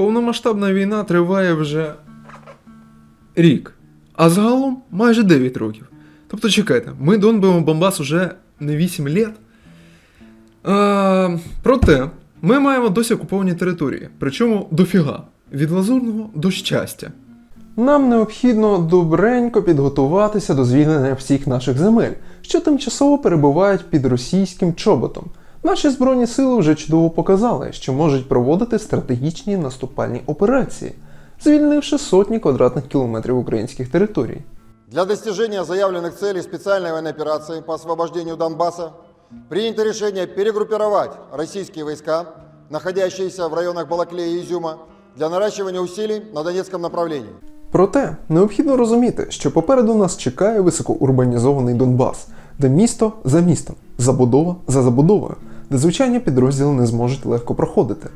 Повномасштабна війна триває вже рік, а загалом майже 9 років. Тобто чекайте, ми донбимо Бомбас уже не 8 літ. А, проте, ми маємо досі окуповані території, причому дофіга. Від лазурного до щастя. Нам необхідно добренько підготуватися до звільнення всіх наших земель, що тимчасово перебувають під російським чоботом. Наші збройні сили вже чудово показали, що можуть проводити стратегічні наступальні операції, звільнивши сотні квадратних кілометрів українських територій. Для достижения заявленных целей специальной военной операции по освобождению Донбасса принято решение перегруппировать российские войска, находящиеся в районах Балаклея и Изюма, для наращивания усилий на Донецком направлении. Проте необхідно розуміти, що попереду нас чекає високоурбанізований Донбас, де місто за містом, забудова за забудовою, де звичайні підрозділи не зможуть легко проходити.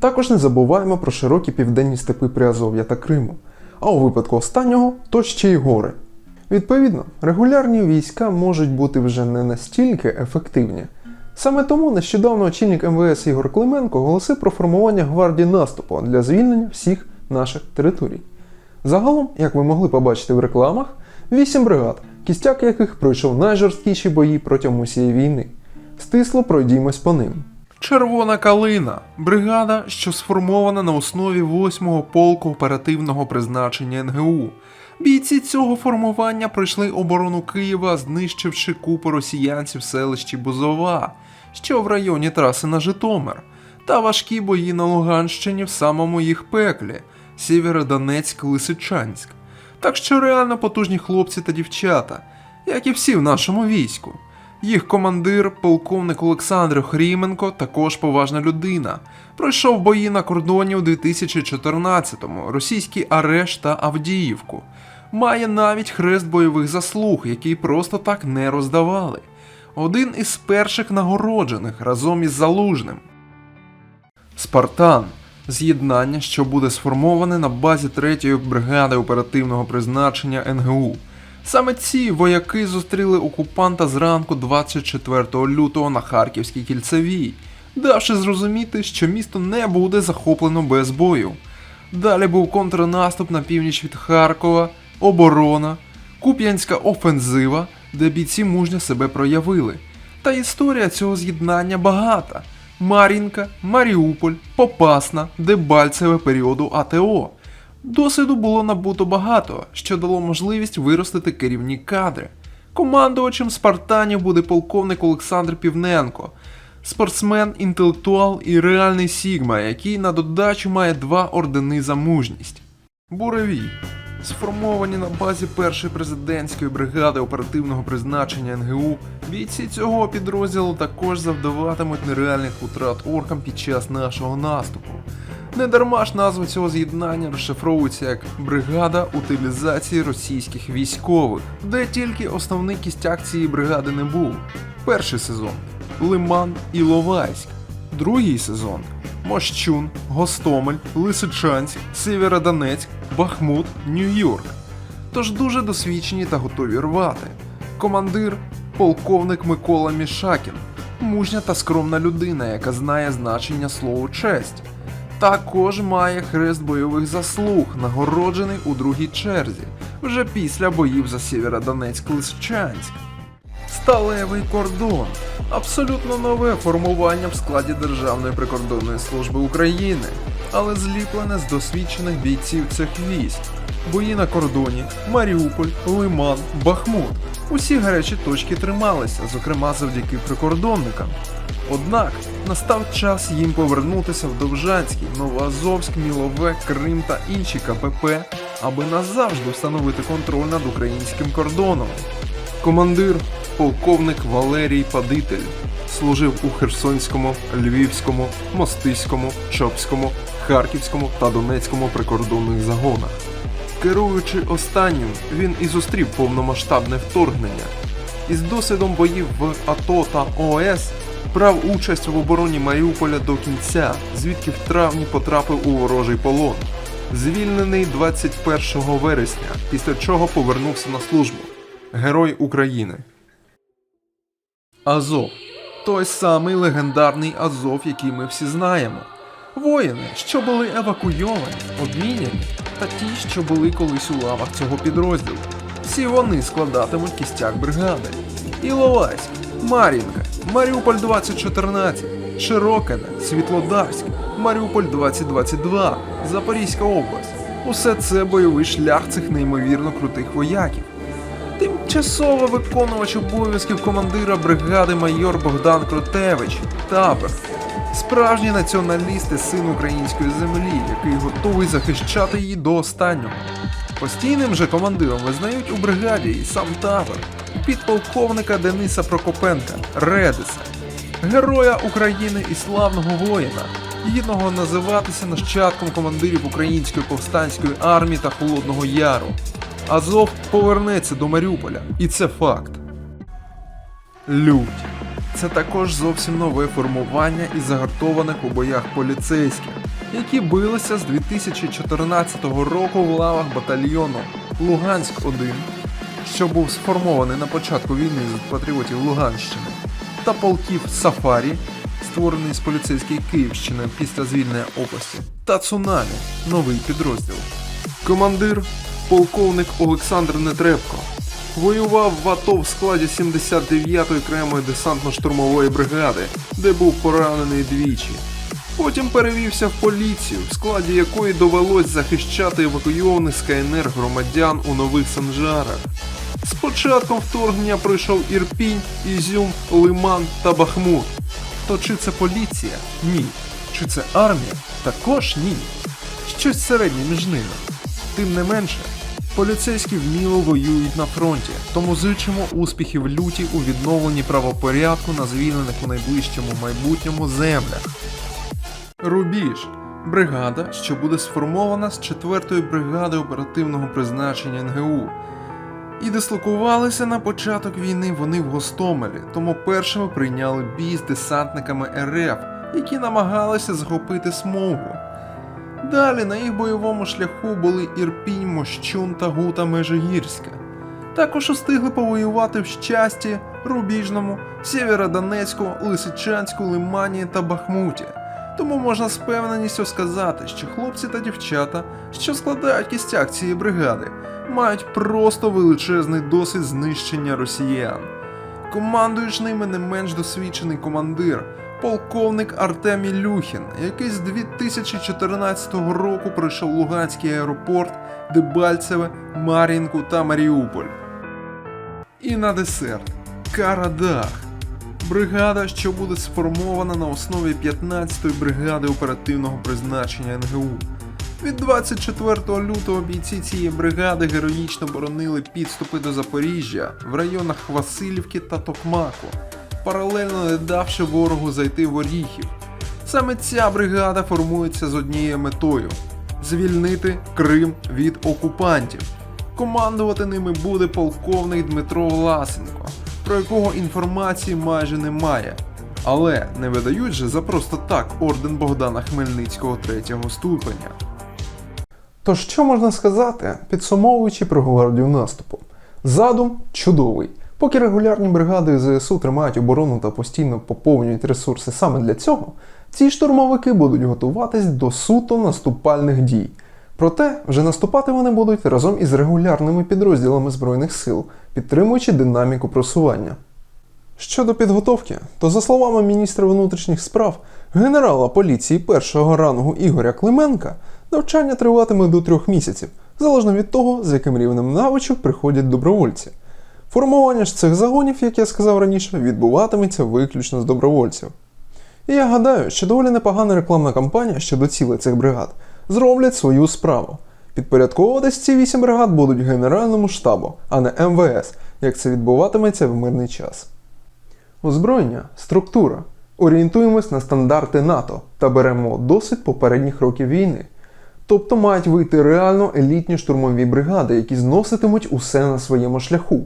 Також не забуваємо про широкі південні степи Приазов'я та Криму, а у випадку останнього то ще й гори. Відповідно, регулярні війська можуть бути вже не настільки ефективні. Саме тому нещодавно очільник МВС Ігор Клименко оголосив про формування гвардії наступу для звільнення всіх наших територій. Загалом, як ви могли побачити в рекламах, 8 бригад, кістяк яких пройшов найжорсткіші бої протягом усієї війни. Стисло пройдімось по ним. Червона калина бригада, що сформована на основі 8-го полку оперативного призначення НГУ. Бійці цього формування пройшли оборону Києва, знищивши купу росіянців в селищі Бузова, що в районі траси на Житомир, та важкі бої на Луганщині в самому їх пеклі Сєвєродонецьк-Лисичанськ. Так що реально потужні хлопці та дівчата, як і всі в нашому війську. Їх командир, полковник Олександр Хріменко, також поважна людина. Пройшов бої на кордоні у 2014-му, російський арешт та Авдіївку. Має навіть хрест бойових заслуг, який просто так не роздавали. Один із перших нагороджених разом із Залужним. Спартан з'єднання, що буде сформоване на базі 3-ї бригади оперативного призначення НГУ. Саме ці вояки зустріли окупанта зранку 24 лютого на Харківській кільцевій, давши зрозуміти, що місто не буде захоплено без бою. Далі був контрнаступ на північ від Харкова, оборона, Куп'янська офензива, де бійці мужньо себе проявили. Та історія цього з'єднання багата. Мар'їнка, Маріуполь, Попасна, Дебальцеве періоду АТО. Досвіду було набуто багато, що дало можливість виростити керівні кадри. Командувачем Спартанів буде полковник Олександр Півненко, спортсмен, інтелектуал і реальний Сігма, який на додачу має два ордени за мужність. Буревій. Сформовані на базі першої президентської бригади оперативного призначення НГУ, бійці цього підрозділу також завдаватимуть нереальних утрат оркам під час нашого наступу. Недарма ж назва цього з'єднання розшифровується як бригада утилізації російських військових, де тільки основний кістяк цієї бригади не був. Перший сезон Лиман і Ловайськ. Другий сезон Мощун, Гостомель, Лисичанськ, Сєвєродонецьк, Бахмут, Нью-Йорк. Тож дуже досвідчені та готові рвати. Командир полковник Микола Мішакін, мужня та скромна людина, яка знає значення слову честь. Також має хрест бойових заслуг, нагороджений у другій черзі, вже після боїв за Сєвєродонецьк Лисчанськ. Сталевий кордон абсолютно нове формування в складі Державної прикордонної служби України, але зліплене з досвідчених бійців цих військ. Бої на кордоні, Маріуполь, Лиман, Бахмут. Усі гарячі точки трималися, зокрема завдяки прикордонникам. Однак настав час їм повернутися в Довжанський, Новоазовськ, Мілове, Крим та інші КПП, аби назавжди встановити контроль над українським кордоном. Командир полковник Валерій Падитель служив у Херсонському, Львівському, Мостиському, Чопському, Харківському та Донецькому прикордонних загонах. Керуючи останнім, він і зустрів повномасштабне вторгнення. Із досвідом боїв в АТО та ООС брав участь в обороні Маріуполя до кінця, звідки в травні потрапив у ворожий полон. Звільнений 21 вересня, після чого повернувся на службу. Герой України. Азов той самий легендарний Азов, який ми всі знаємо. Воїни, що були евакуйовані, обміняні, та ті, що були колись у лавах цього підрозділу. Всі вони складатимуть кістяк бригади. Іловайськ, Мар'їнка, Маріуполь 2014, Широкине, Світлодарськ, Маріуполь 2022, Запорізька область. Усе це бойовий шлях цих неймовірно крутих вояків. Тимчасово виконувач обов'язків командира бригади майор Богдан Кротевич, табор. Справжній націоналіст і син української землі, який готовий захищати її до останнього. Постійним же командиром визнають у бригаді і сам табор, підполковника Дениса Прокопенка, Редиса, героя України і славного воїна, гідного називатися нащадком командирів української повстанської армії та Холодного Яру. Азов повернеться до Маріуполя, і це факт. Лють. Це також зовсім нове формування із загартованих у боях поліцейських, які билися з 2014 року в лавах батальйону Луганськ-1, що був сформований на початку війни з патріотів Луганщини, та полків Сафарі, створений з поліцейської Київщини після звільнення області, та Цунамі, новий підрозділ. Командир полковник Олександр Нетребко. Воював в АТО в складі 79-ї окремої десантно-штурмової бригади, де був поранений двічі. Потім перевівся в поліцію, в складі якої довелось захищати евакуйованих з КНР громадян у нових санжарах. З початком вторгнення пройшов Ірпінь, Ізюм, Лиман та Бахмут. То чи це поліція? Ні. Чи це армія? Також ні. Щось середнє між ними. Тим не менше, поліцейські вміло воюють на фронті, тому зичимо успіхів люті у відновленні правопорядку на звільнених у найближчому майбутньому землях. Рубіж бригада, що буде сформована з 4-ї бригади оперативного призначення НГУ. І дислокувалися на початок війни вони в Гостомелі, тому першими прийняли бій з десантниками РФ, які намагалися захопити смугу. Далі на їх бойовому шляху були Ірпінь, Мощун та Гута Межигірська. Також устигли повоювати в Щасті, Рубіжному, Сєвєродонецьку, Лисичанську, Лимані та Бахмуті. Тому можна з певненістю сказати, що хлопці та дівчата, що складають кістяк цієї бригади, мають просто величезний досвід знищення росіян. Командуєш ними не менш досвідчений командир, полковник Артем Ілюхін, який з 2014 року пройшов Луганський аеропорт, Дебальцеве, Мар'їнку та Маріуполь. І на десерт Карадах. Бригада, що буде сформована на основі 15-ї бригади оперативного призначення НГУ. Від 24 лютого бійці цієї бригади героїчно боронили підступи до Запоріжжя в районах Васильівки та Токмаку, паралельно не давши ворогу зайти в Оріхів. Саме ця бригада формується з однією метою звільнити Крим від окупантів. Командувати ними буде полковник Дмитро Власенко, про якого інформації майже немає. Але не видають же за просто так орден Богдана Хмельницького третього ступеня. То що можна сказати, підсумовуючи про гвардію наступу? Задум чудовий. Поки регулярні бригади ЗСУ тримають оборону та постійно поповнюють ресурси саме для цього, ці штурмовики будуть готуватись до суто наступальних дій. Проте вже наступати вони будуть разом із регулярними підрозділами Збройних сил, підтримуючи динаміку просування. Щодо підготовки, то за словами міністра внутрішніх справ, генерала поліції першого рангу Ігоря Клименка, навчання триватиме до трьох місяців, залежно від того, з яким рівнем навичок приходять добровольці. Формування ж цих загонів, як я сказав раніше, відбуватиметься виключно з добровольців. І я гадаю, що доволі непогана рекламна кампанія щодо цілей цих бригад зроблять свою справу. Підпорядковуватись ці вісім бригад будуть Генеральному штабу, а не МВС, як це відбуватиметься в мирний час. Озброєння, структура. Орієнтуємось на стандарти НАТО та беремо досвід попередніх років війни. Тобто мають вийти реально елітні штурмові бригади, які зноситимуть усе на своєму шляху.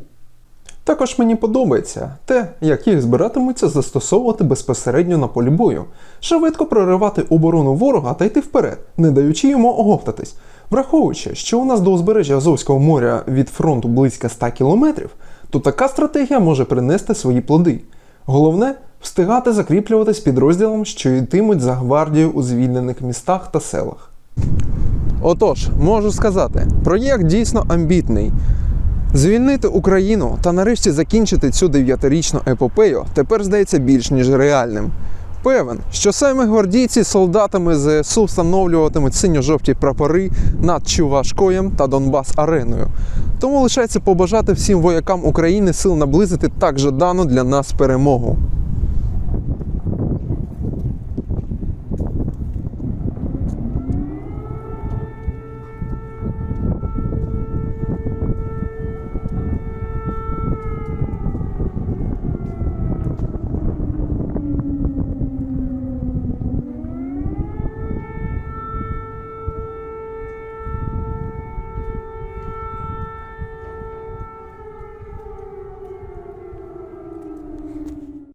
Також мені подобається те, як їх збиратимуться застосовувати безпосередньо на полі бою, швидко проривати оборону ворога та йти вперед, не даючи йому оговтатись. Враховуючи, що у нас до узбережжя Азовського моря від фронту близько 100 кілометрів, то така стратегія може принести свої плоди. Головне встигати закріплюватись підрозділом, що йтимуть за гвардію у звільнених містах та селах. Отож, можу сказати, проєкт дійсно амбітний. Звільнити Україну та нарешті закінчити цю дев'ятирічну епопею тепер здається більш ніж реальним. Певен, що саме гвардійці солдатами ЗСУ встановлюватимуть синьо-жовті прапори над Чувашкоєм та Донбас ареною. Тому лишається побажати всім воякам України сил наблизити так жадану для нас перемогу.